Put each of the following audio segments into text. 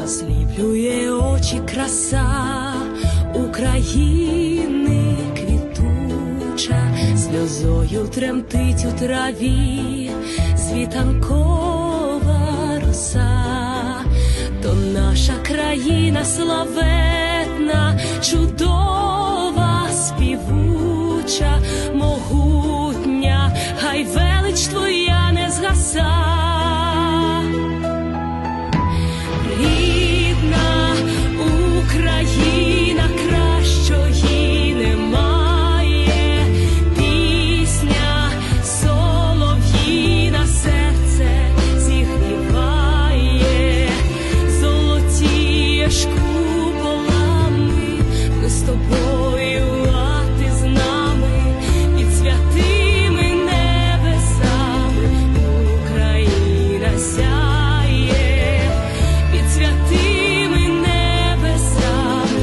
засліплює очі краса України квітуча, сльозою тремтить у траві світанкова роса, то наша країна славетна, золотієш куполами, ми з нами, під святими небесами Україна сяє, під святими небесами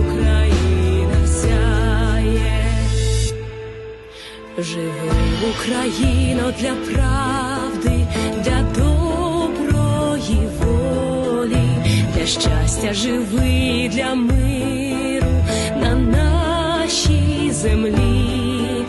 Україна сяє. Живи Україно для правди, для доброї щастя живи для миру на нашій землі,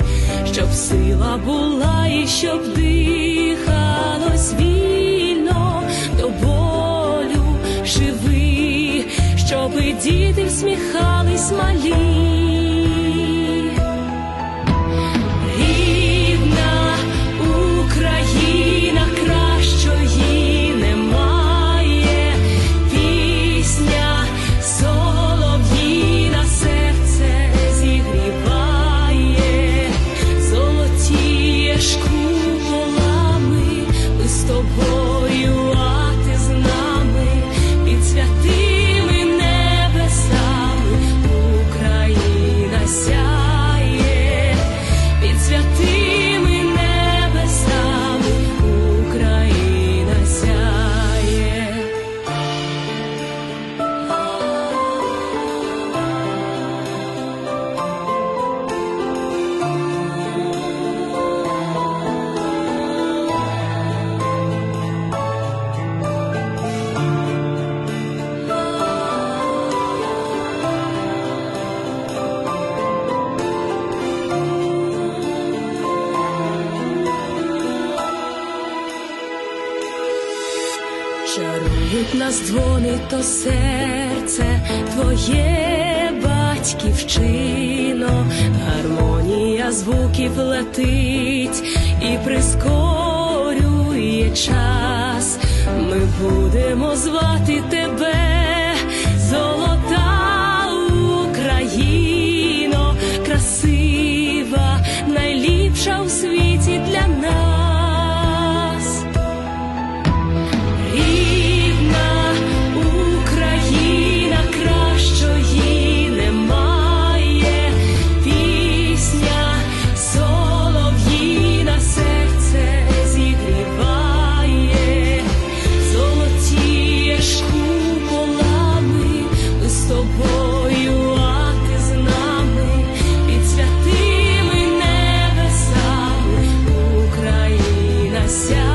щоб сила була і щоб дихалось вільно до болю живи, щоб діти всміхались малі. Ми з Чарують нас дзвони, то серце твоє батьківщино, гармонія звуків летить і прискорює час. Ми будемо звати тебе, золота Україно, красива, найліпша у світі. Спасся.